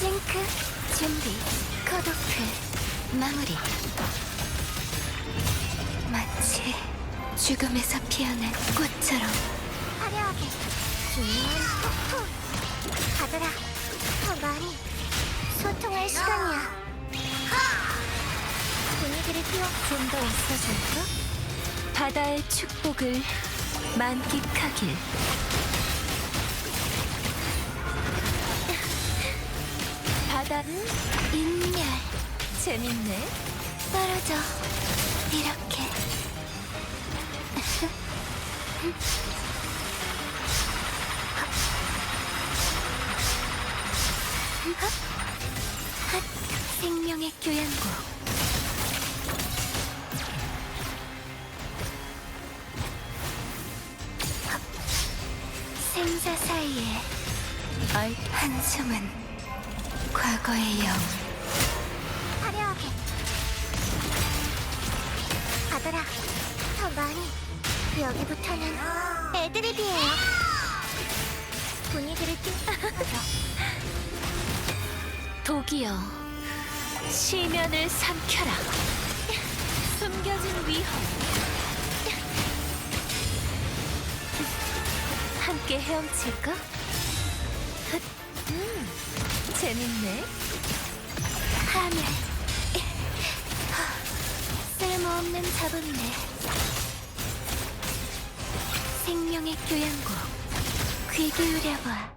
싱크 준비 컷오프 마무리. 마치 죽음에서 피어난 꽃처럼. 화려하게. 중요한 폭풍. 받아라. 더 많이 소통할 시간이야. 분위기를 띄워. 좀더 있어줄까? 바다의 축복을 만끽하길 바다는 인멸. 재밌네. 떨어져. 이렇게. 핫, 생명의 교양곡. 생사 사이에 얼 한숨은 과거의 영. 화려하게. 받아라 더 많이. 여기부터는 애드립이에요. 분위기를 띄워 독이여 시면을 삼켜라. 숨겨진 위험. 함께 헤엄칠까? 재밌네. 하늘 쓸모없는 잡음네 생명의 교양곡. 귀 기울여봐